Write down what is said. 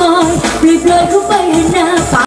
มอยรีบเลยเข้าไปให้หน้าปา